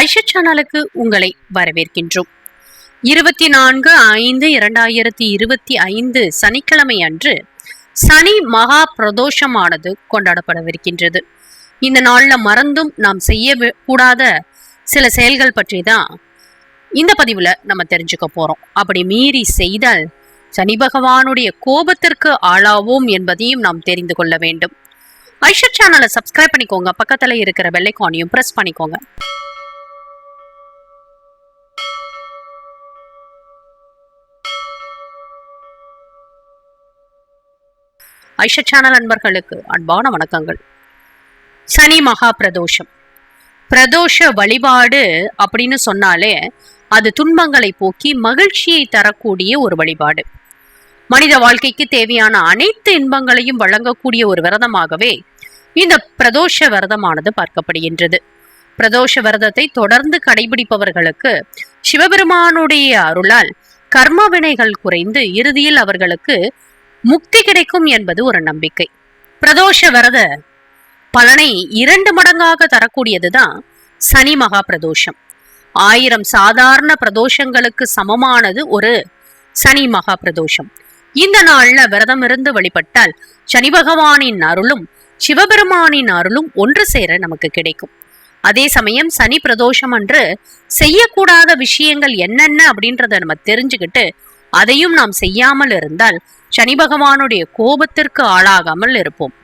ஐஷா சேனலுக்கு உங்களை வரவேற்கின்றோம். இருபத்தி நான்கு ஐந்து இரண்டாயிரத்தி இருபத்தி ஐந்து சனிக்கிழமை அன்று சனி மகா பிரதோஷமானது கொண்டாடப்படவிருக்கின்றது. இந்த நாள்ல மறந்தும் நாம் செய்ய கூடாத சில செயல்கள் பற்றி தான் இந்த பதிவுல நம்ம தெரிஞ்சுக்க போறோம். அப்படி மீறி செய்தால் சனி பகவானுடைய கோபத்திற்கு ஆளாவோம் என்பதையும் நாம் தெரிந்து கொள்ள வேண்டும். ஐஷா சேனலை சப்ஸ்கிரைப் பண்ணிக்கோங்க. பக்கத்துல இருக்கிற பெல்லைக்கானையும் பிரஸ் பண்ணிக்கோங்க. ஐஷா சேனல் நண்பர்களுக்கு அன்பான வணக்கங்கள். சனி மகா பிரதோஷம். பிரதோஷ வழிபாடு அப்படின்னு சொன்னாலே அது துன்பங்களை போக்கி மகிழ்ச்சியை தரக்கூடிய ஒரு வழிபாடு. மனித வாழ்க்கைக்கு தேவையான அனைத்து இன்பங்களையும் வழங்கக்கூடிய ஒரு விரதமாகவே இந்த பிரதோஷ விரதமானது பார்க்கப்படுகின்றது. பிரதோஷ விரதத்தை தொடர்ந்து கடைபிடிப்பவர்களுக்கு சிவபெருமானுடைய அருளால் கர்ம வினைகள் குறைந்து இறுதியில் அவர்களுக்கு முக்தி கிடைக்கும் என்பது ஒரு நம்பிக்கை. பிரதோஷ விரத பலனை இரண்டு மடங்காக தரக்கூடியதுதான் சனி மகா பிரதோஷம். ஆயிரம் சாதாரண பிரதோஷங்களுக்கு சமமானது ஒரு சனி மகா பிரதோஷம். இந்த நாள்ல விரதம் இருந்து வழிபட்டால் சனி பகவானின் அருளும் சிவபெருமானின் அருளும் ஒன்று சேர நமக்கு கிடைக்கும். அதே சமயம் சனி பிரதோஷம் அன்று செய்யக்கூடாத விஷயங்கள் என்னென்ன அப்படின்றத நம்ம தெரிஞ்சுக்கிட்டு அதையும் நாம் செய்யாமல் இருந்தால் சனி பகவானுடைய கோபத்திற்கு ஆளாகாமல் இருப்போம்.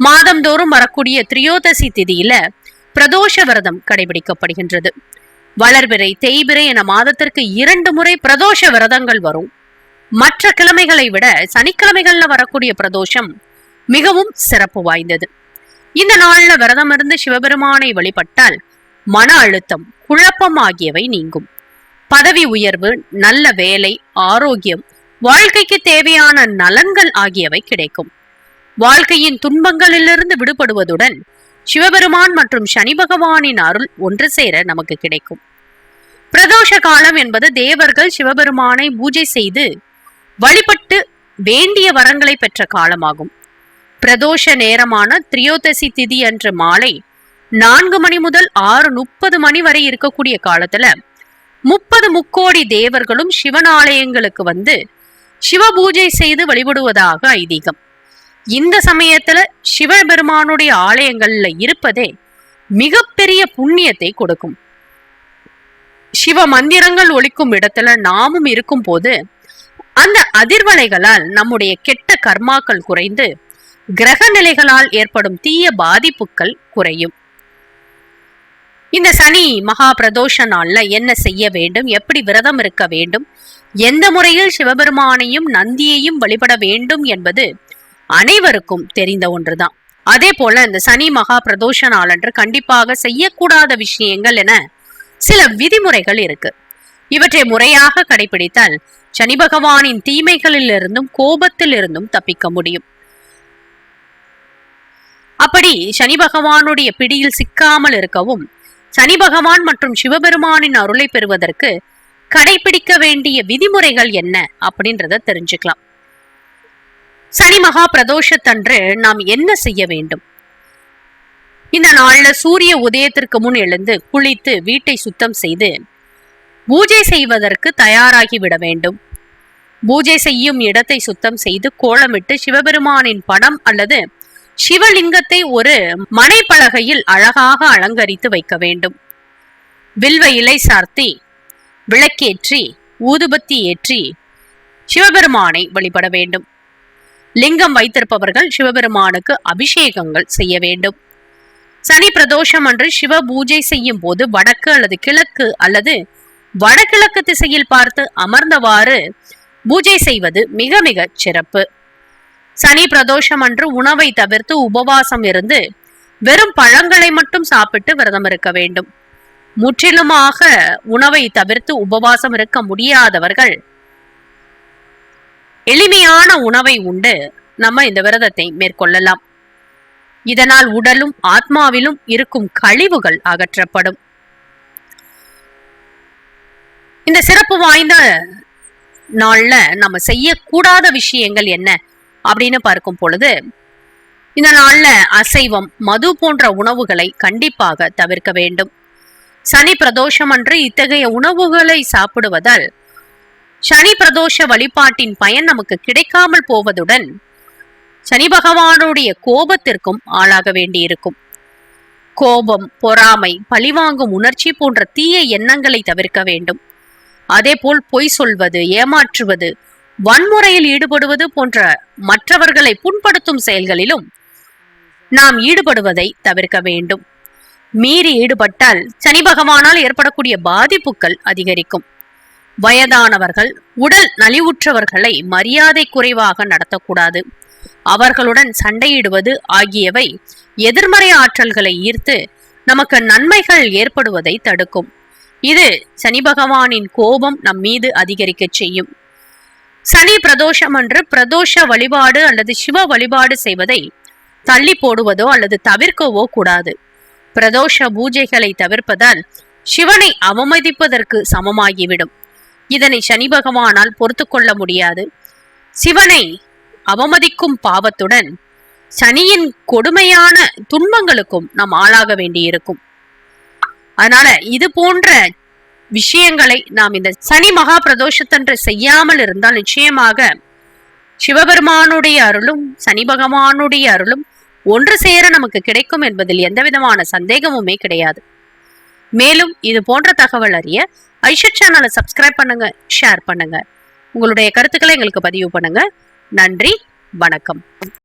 மாதந்தோறும் வரக்கூடிய திரியோதசி திதியில பிரதோஷ விரதம் கடைபிடிக்கப்படுகின்றது. வளர்பிறை தேய்பிறை என மாதத்திற்கு இரண்டு முறை பிரதோஷ விரதங்கள் வரும். மற்ற கிழமைகளை விட சனிக்கிழமைகள்ல வரக்கூடிய பிரதோஷம் மிகவும் சிறப்பு வாய்ந்தது. இந்த நாள்ல விரதம் இருந்து சிவபெருமானை வழிபட்டால் மன அழுத்தம் குழப்பம் ஆகியவை நீங்கும். பதவி உயர்வு நல்ல வேலை ஆரோக்கியம் வாழ்க்கைக்கு தேவையான நலன்கள் ஆகியவை கிடைக்கும். வாழ்க்கையின் துன்பங்களிலிருந்து விடுபடுவதுடன் சிவபெருமான் மற்றும் சனி பகவானின் அருள் ஒன்று சேர நமக்கு கிடைக்கும். பிரதோஷ காலம் என்பது தேவர்கள் சிவபெருமானை பூஜை செய்து வழிபட்டு வேண்டிய வரங்களை பெற்ற காலமாகும். பிரதோஷ நேரமான திரியோதசி திதி அன்று மாலை நான்கு மணி முதல் ஆறு முப்பது மணி வரை இருக்கக்கூடிய காலத்துல முப்பது முக்கோடி தேவர்களும் சிவன் ஆலயங்களுக்கு வந்து சிவ பூஜை செய்து வழிபடுவதாக ஐதீகம். இந்த சமயத்துல சிவபெருமானுடைய ஆலயங்கள்ல இருப்பதே மிகப்பெரிய புண்ணியத்தை கொடுக்கும். சிவ மந்திரங்கள் ஒழிக்கும் இடத்துல நாமும் இருக்கும் போது அந்த அதிர்வலைகளால் நம்முடைய கெட்ட கர்மாக்கள் குறைந்து கிரக நிலைகளால் ஏற்படும் தீய பாதிப்புகள் குறையும். இந்த சனி மகா பிரதோஷ நாள்ல என்ன செய்ய வேண்டும்? எப்படி விரதம் இருக்க வேண்டும்? எந்த முறையில் சிவபெருமானையும் நந்தியையும் வழிபட வேண்டும் என்பது அனைவருக்கும் தெரிந்த ஒன்றுதான். அதே போல இந்த சனி மகா பிரதோஷ நாளன்று கண்டிப்பாக செய்யக்கூடாத விஷயங்கள் என சில விதிமுறைகள் இருக்கு. இவற்றை முறையாக கடைபிடித்தால் சனி பகவானின் தீமைகளிலிருந்தும் கோபத்திலிருந்தும் தப்பிக்க முடியும். அப்படி சனி பகவானுடைய பிடியில் சிக்காமல் இருக்கவும் சனி பகவான் மற்றும் சிவபெருமானின் அருளை பெறுவதற்கு கடைபிடிக்க வேண்டிய விதிமுறைகள் என்ன அப்படின்றத தெரிஞ்சுக்கலாம். சனி மகா பிரதோஷத்தன்று நாம் என்ன செய்ய வேண்டும்? இந்த நாள்ல சூரிய உதயத்திற்கு முன் எழுந்து குளித்து வீட்டை சுத்தம் செய்து பூஜை செய்வதற்கு தயாராகி விட வேண்டும். பூஜை செய்யும் இடத்தை சுத்தம் செய்து கோலமிட்டு சிவபெருமானின் படம் அல்லது சிவலிங்கத்தை ஒரு மனைப்பலகையில் அழகாக அலங்கரித்து வைக்க வேண்டும். வில்வ இலை சார்த்தி விளக்கேற்றி ஊதுபத்தி ஏற்றி சிவபெருமானை வழிபட வேண்டும். லிங்கம் வைத்திருப்பவர்கள் சிவபெருமானுக்கு அபிஷேகங்கள் செய்ய வேண்டும். சனி பிரதோஷம் அன்று சிவ பூஜை செய்யும் போது வடக்கு அல்லது கிழக்கு அல்லது வடகிழக்கு திசையில் பார்த்து அமர்ந்தவாறு பூஜை செய்வது மிக மிக சிறப்பு. சனி பிரதோஷம் அன்று உணவை தவிர்த்து உபவாசம் இருந்து வெறும் பழங்களை மட்டும் சாப்பிட்டு விரதம் இருக்க வேண்டும். முற்றிலுமாக உணவை தவிர்த்து உபவாசம் இருக்க முடியாதவர்கள் எளிமையான உணவை உண்டு. நம்ம இந்த விரதத்தை மேற்கொள்ளலாம். இதனால் உடலும் ஆத்மாவிலும் இருக்கும் கழிவுகள் அகற்றப்படும். இந்த சிறப்பு வாய்ந்த நாள்ல நம்ம செய்யக்கூடாத விஷயங்கள் என்ன? அப்படின்னு பார்க்கும் பொழுது இந்த நாள்ல அசைவம் மது போன்ற உணவுகளை கண்டிப்பாக தவிர்க்க வேண்டும். சனி பிரதோஷம் அன்று இத்தகைய உணவுகளை சாப்பிடுவதால் சனி பிரதோஷ வழிபாட்டின் பயன் நமக்கு கிடைக்காமல் போவதுடன் சனி பகவானுடைய கோபத்திற்கும் ஆளாக வேண்டியிருக்கும். கோபம் பொறாமை பழிவாங்கும் உணர்ச்சி போன்ற தீய எண்ணங்களை தவிர்க்க வேண்டும். அதேபோல் பொய் சொல்வது ஏமாற்றுவது வன்முறையில் ஈடுபடுவது போன்ற மற்றவர்களை புண்படுத்தும் செயல்களிலும் நாம் ஈடுபடுவதை தவிர்க்க வேண்டும். மீறி ஈடுபட்டால் சனி பகவானால் ஏற்படக்கூடிய பாதிப்புகள் அதிகரிக்கும். வயதானவர்கள் உடல் நலிவுற்றவர்களை மரியாதை குறைவாக நடத்தக்கூடாது. அவர்களுடன் சண்டையிடுவது ஆகியவை எதிர்மறை ஆற்றல்களை ஈர்த்து நமக்கு நன்மைகள் ஏற்படுவதை தடுக்கும். இது சனி பகவானின் கோபம் நம் மீது அதிகரிக்க செய்யும். சனி பிரதோஷம் அன்று பிரதோஷ வழிபாடு அல்லது சிவ வழிபாடு செய்வதை தள்ளி போடுவதோ அல்லது தவிர்க்கவோ கூடாது. பிரதோஷ பூஜைகளை தவிர்ப்பதால் சிவனை அவமதிப்பதற்கு சமமாகிவிடும். இதனை சனி பகவானால் பொறுத்து கொள்ள முடியாது. சிவனை அவமதிக்கும் பாவத்துடன் சனியின் கொடுமையான துன்பங்களுக்கும் நாம் ஆளாக வேண்டியிருக்கும். அதனால இது போன்ற விஷயங்களை நாம் இந்த சனி மகா பிரதோஷத்தன்று செய்யாமல் இருந்தால் நிச்சயமாக சிவபெருமானுடைய அருளும் சனி பகவானுடைய அருளும் ஒன்று சேர நமக்கு கிடைக்கும் என்பதில் எந்த விதமான சந்தேகமுமே கிடையாது. மேலும் இது போன்ற தகவல் அறிய ஐஷர் சேனலை சப்ஸ்கிரைப் பண்ணுங்க ஷேர் பண்ணுங்க. உங்களுடைய கருத்துக்களை எங்களுக்கு பதிவு பண்ணுங்க. நன்றி வணக்கம்.